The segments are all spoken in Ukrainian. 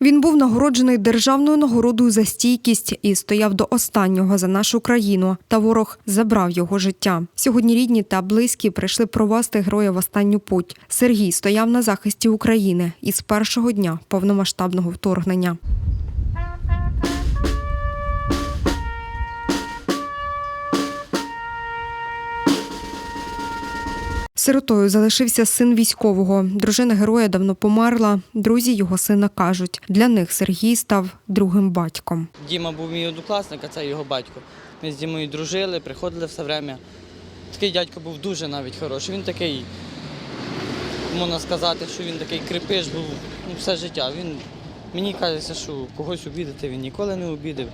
Він був нагороджений державною нагородою за стійкість і стояв до останнього за нашу країну. Та ворог забрав його життя. Сьогодні рідні та близькі прийшли провести героя в останню путь. Сергій стояв на захисті України із першого дня повномасштабного вторгнення. Сиротою залишився син військового. Дружина героя давно померла. Друзі його сина кажуть, для них Сергій став другим батьком. Діма був мій однокласник, а це його батько. Ми з Дімою дружили, приходили все время. Такий дядько був дуже навіть хороший. Він такий, можна сказати, що він такий крепиш був ну, все життя. Він, мені кажеться, що когось обідати він ніколи не обідав.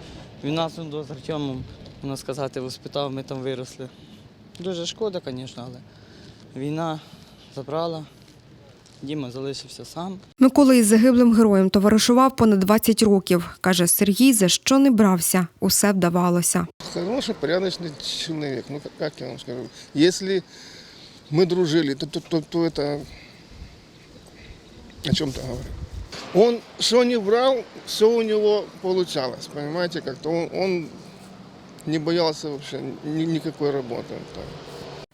Він нас з Артемом, можна сказати, воспитав, ми там виросли. Дуже шкода, звісно, але війна забрала. Діма залишився сам. Микола із загиблим героєм товаришував понад 20 років. Каже Сергій, за що не брався, усе вдавалося. Хороший, порядочный человек. Ну, как, как я вам скажу? Если мы дружили, то, то, то, то это о чем-то говорит. Он что не брал, все у него получалось, понимаете, как-то он, он не боялся вообще ни- никакой работы.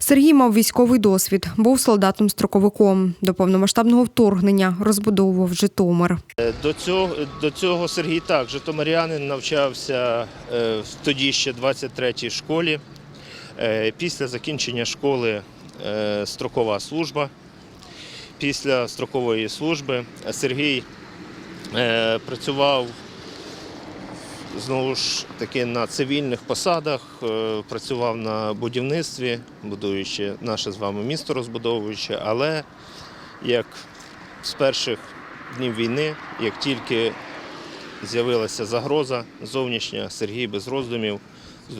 Сергій мав військовий досвід, був солдатом-строковиком. До повномасштабного вторгнення розбудовував Житомир. До цього, до цього Сергій так, житомирянин навчався е, в тоді ще 23-й школі. Е, Після закінчення школи е, строкова служба. Після строкової служби Сергій е, працював знову ж таки на цивільних посадах, е, працював на будівництві, будуючи наше з вами місто розбудовуючи, але як з перших днів війни, як тільки з'явилася загроза зовнішня, Сергій без роздумів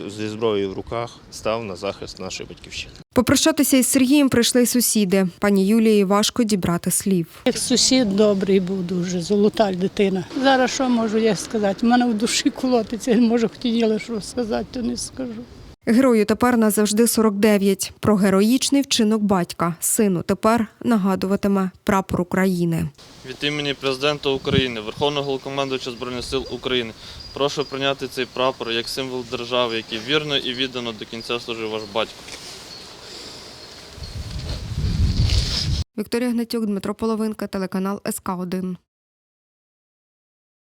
зі зброєю в руках став на захист нашої батьківщини. Попрощатися із Сергієм прийшли й сусіди. Пані Юлії важко дібрати слів. Як сусід добрий був дуже, золота дитина. Зараз що можу я сказати? У мене в душі колотиться, може хотіла що сказати, то не скажу. Герою тепер назавжди 49. Про героїчний вчинок батька сину тепер нагадуватиме прапор України. Від імені президента України, Верховного Головнокомандуюча Збройних сил України, прошу прийняти цей прапор як символ держави, який вірно і віддано до кінця служив ваш батько. Вікторія Гнатюк, Дмитро Половинка, телеканал СК 1